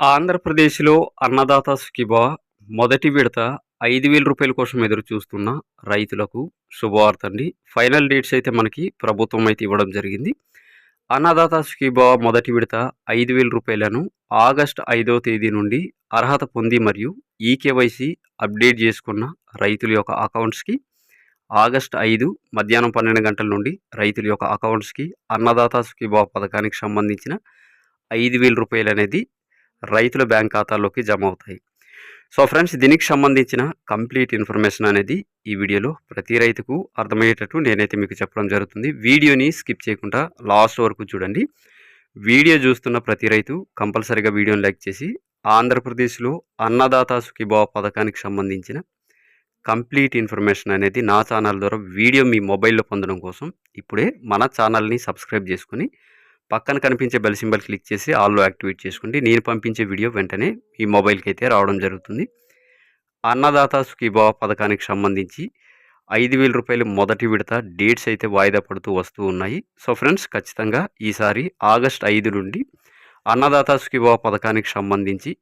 ఆంధ్రప్రదేశ్‌లో అన్నదాత సుఖీభవ మొదటి విడత ఐదు వేల రూపాయల కోసం ఎదురు చూస్తున్న రైతులకు శుభవార్త అండి. ఫైనల్ డేట్స్ అయితే మనకి ప్రభుత్వం అయితే ఇవ్వడం జరిగింది. అన్నదాత సుఖీభవ మొదటి విడత ఐదు వేల రూపాయలను ఆగస్టు ఐదవ తేదీ నుండి అర్హత పొంది మరియు ఈకేవైసీ అప్డేట్ చేసుకున్న రైతుల యొక్క అకౌంట్స్‌కి ఆగస్ట్ ఐదు మధ్యాహ్నం 12 గంటల నుండి రైతుల యొక్క అకౌంట్స్‌కి అన్నదాత సుఖీభవ పథకానికి సంబంధించిన ఐదు వేల రూపాయలనేది రైతుల బ్యాంక్ ఖాతాల్లోకి జమ అవుతాయి. సో ఫ్రెండ్స్ దీనికి సంబంధించిన కంప్లీట్ ఇన్ఫర్మేషన్ అనేది ఈ వీడియోలో ప్రతి రైతుకు అర్థమయ్యేటట్టు నేనైతే మీకు చెప్పడం జరుగుతుంది. వీడియోని స్కిప్ చేయకుండా లాస్ట్ వరకు చూడండి. వీడియో చూస్తున్న ప్రతి రైతు కంపల్సరీగా వీడియోని లైక్ చేసి ఆంధ్రప్రదేశ్‌లో అన్నదాత సుఖీభావ పథకానికి సంబంధించిన కంప్లీట్ ఇన్ఫర్మేషన్ అనేది నా ఛానల్ ద్వారా వీడియో మీ మొబైల్‌లో పొందడం కోసం ఇప్పుడే మన ఛానల్‌ని సబ్స్క్రైబ్ చేసుకొని పక్కన కనిపించే బెల్ సింబల్ క్లిక్ చేసి ఆల్‌లో యాక్టివేట్ చేసుకోండి. నేను పంపించే వీడియో వెంటనే మీ మొబైల్‌కి అయితే రావడం జరుగుతుంది. అన్నదాత సుఖీభావ పథకానికి సంబంధించి ఐదు వేల రూపాయలు మొదటి విడత డేట్స్ అయితే వాయిదా పడుతూ వస్తూ ఉన్నాయి. సో ఫ్రెండ్స్ ఖచ్చితంగా ఈసారి ఆగస్ట్ ఐదు నుండి అన్నదాత సుఖీభావ పథకానికి సంబంధించి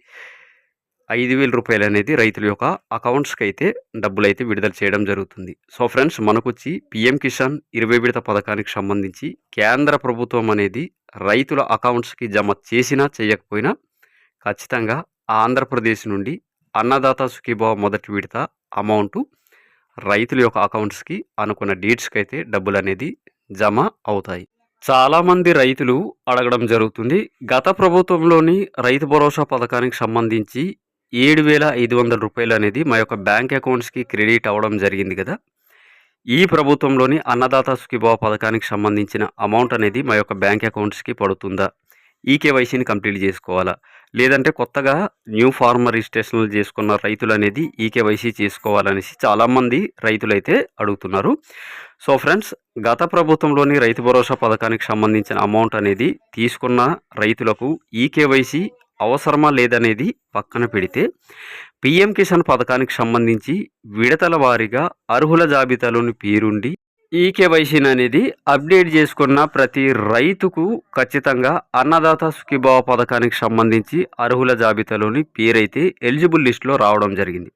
ఐదు వేల రూపాయలు అనేది రైతుల యొక్క అకౌంట్స్‌కి అయితే డబ్బులైతే విడుదల చేయడం జరుగుతుంది. సో ఫ్రెండ్స్ మనకొచ్చి పీఎం కిసాన్ 20 విడత పథకానికి సంబంధించి కేంద్ర ప్రభుత్వం అనేది రైతుల అకౌంట్స్‌కి జమ చేసినా చేయకపోయినా ఖచ్చితంగా ఆంధ్రప్రదేశ్ నుండి అన్నదాత సుఖీభావ మొదటి విడత అమౌంటు రైతుల యొక్క అకౌంట్స్‌కి అనుకున్న డేట్స్‌కి అయితే డబ్బులు అనేది జమ అవుతాయి. చాలామంది రైతులు అడగడం జరుగుతుంది. గత ప్రభుత్వంలోని రైతు భరోసా పథకానికి సంబంధించి ఏడు వేల ఐదు వందల రూపాయలు అనేది మా యొక్క బ్యాంక్ అకౌంట్స్‌కి క్రెడిట్ అవ్వడం జరిగింది కదా! ఈ ప్రభుత్వంలోని అన్నదాత సుఖీభవ పథకానికి సంబంధించిన అమౌంట్ అనేది మా యొక్క బ్యాంక్ అకౌంట్స్‌కి పడుతుందా? ఈ కేవైసీని కంప్లీట్ చేసుకోవాలా? లేదంటే కొత్తగా న్యూ ఫార్మర్ రిజిస్ట్రేషన్‌లు చేసుకున్న రైతులు అనేది ఈ కేవైసీ చేసుకోవాలనేసి చాలామంది రైతులైతే అడుగుతున్నారు. సో ఫ్రెండ్స్ గత ప్రభుత్వంలోని రైతు భరోసా పథకానికి సంబంధించిన అమౌంట్ అనేది తీసుకున్న రైతులకు ఈ కేవైసీ అవసరమా లేదనేది పక్కన పెడితే పీఎం కిసాన్ పథకానికి సంబంధించి విడతల వారీగా అర్హుల జాబితాలోని పేరుండి ఈకేవైసీని అనేది అప్డేట్ చేసుకున్న ప్రతి రైతుకు ఖచ్చితంగా అన్నదాత సుఖీభావ పథకానికి సంబంధించి అర్హుల జాబితాలోని పేరైతే ఎలిజిబుల్ లిస్ట్‌లో రావడం జరిగింది.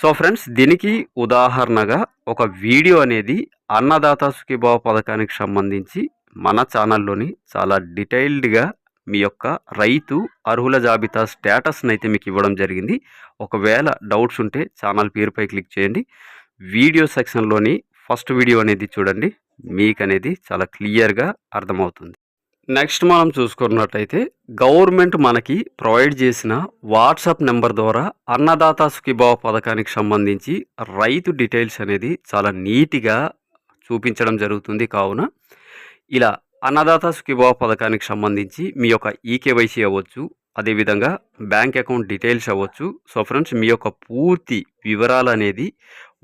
సో ఫ్రెండ్స్ దీనికి ఉదాహరణగా ఒక వీడియో అనేది అన్నదాత సుఖీభావ పథకానికి సంబంధించి మన ఛానల్‌లోని చాలా డీటెయిల్డ్‌గా మీ యొక్క రైతు అర్హుల జాబితా స్టేటస్ని అయితే మీకు ఇవ్వడం జరిగింది. ఒకవేళ డౌట్స్ ఉంటే ఛానల్ పేరుపై క్లిక్ చేయండి. వీడియో సెక్షన్‌లోని ఫస్ట్ వీడియో అనేది చూడండి. మీకు అనేది చాలా క్లియర్‌గా అర్థమవుతుంది. నెక్స్ట్ మనం చూసుకున్నట్టయితే గవర్నమెంట్ మనకి ప్రొవైడ్ చేసిన వాట్సాప్ నెంబర్ ద్వారా అన్నదాత సుఖీభావ పథకానికి సంబంధించి రైతు డీటెయిల్స్ అనేది చాలా నీట్‌గా చూపించడం జరుగుతుంది. కావున ఇలా అన్నదాత సుఖీభావ పథకానికి సంబంధించి మీ యొక్క ఈకేవైసీ అవ్వచ్చు, అదేవిధంగా బ్యాంక్ అకౌంట్ డీటెయిల్స్ అవ్వచ్చు. సో ఫ్రెండ్స్ మీ యొక్క పూర్తి వివరాలు అనేది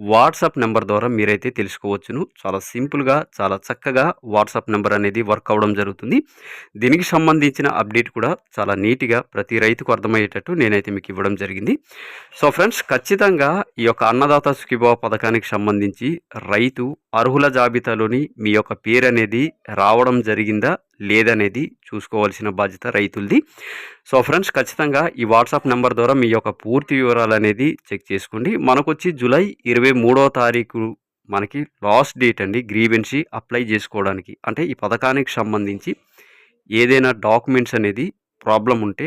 వాట్సాప్ నెంబర్ ద్వారా మీరైతే తెలుసుకోవచ్చును. చాలా సింపుల్‌గా చాలా చక్కగా వాట్సాప్ నెంబర్ అనేది వర్క్ అవ్వడం జరుగుతుంది. దీనికి సంబంధించిన అప్డేట్ కూడా చాలా నీట్‌గా ప్రతి రైతుకు అర్థమయ్యేటట్టు నేనైతే మీకు ఇవ్వడం జరిగింది. సో ఫ్రెండ్స్ ఖచ్చితంగా ఈ యొక్క అన్నదాత సుఖీభావ పథకానికి సంబంధించి రైతు అర్హుల జాబితాలోని మీ యొక్క పేరు అనేది రావడం జరిగిందా? లేదనేది చూసుకోవాల్సిన బాధ్యత రైతులది. సో ఫ్రెండ్స్ ఖచ్చితంగా ఈ వాట్సాప్ నెంబర్ ద్వారా మీ యొక్క పూర్తి వివరాలు అనేది చెక్ చేసుకోండి. మనకొచ్చి జూలై 23వ తారీఖు మనకి లాస్ట్ డేట్ అండి గ్రీవెన్సీ అప్లై చేసుకోవడానికి. అంటే ఈ పథకానికి సంబంధించి ఏదైనా డాక్యుమెంట్స్ అనేది ప్రాబ్లం ఉంటే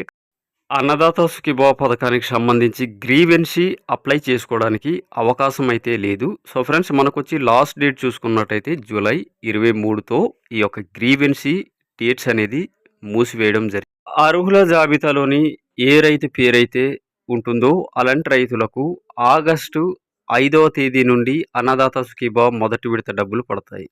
అన్నదాత సుఖీభావ పథకానికి సంబంధించి గ్రీవెన్సీ అప్లై చేసుకోవడానికి అవకాశం అయితే లేదు. సో ఫ్రెండ్స్ మనకొచ్చి లాస్ట్ డేట్ చూసుకున్నట్టయితే జూలై 23తో ఈ యొక్క గ్రీవెన్సీ ఎయిడ్స్ అనేది మూసివేయడం జరిగింది. అర్హుల జాబితాలోని ఏ రైతు పేరైతే ఉంటుందో అలాంటి రైతులకు ఆగస్టు ఐదవ తేదీ నుండి అన్నదాత సుఖీభావ మొదటి విడత డబ్బులు పడతాయి.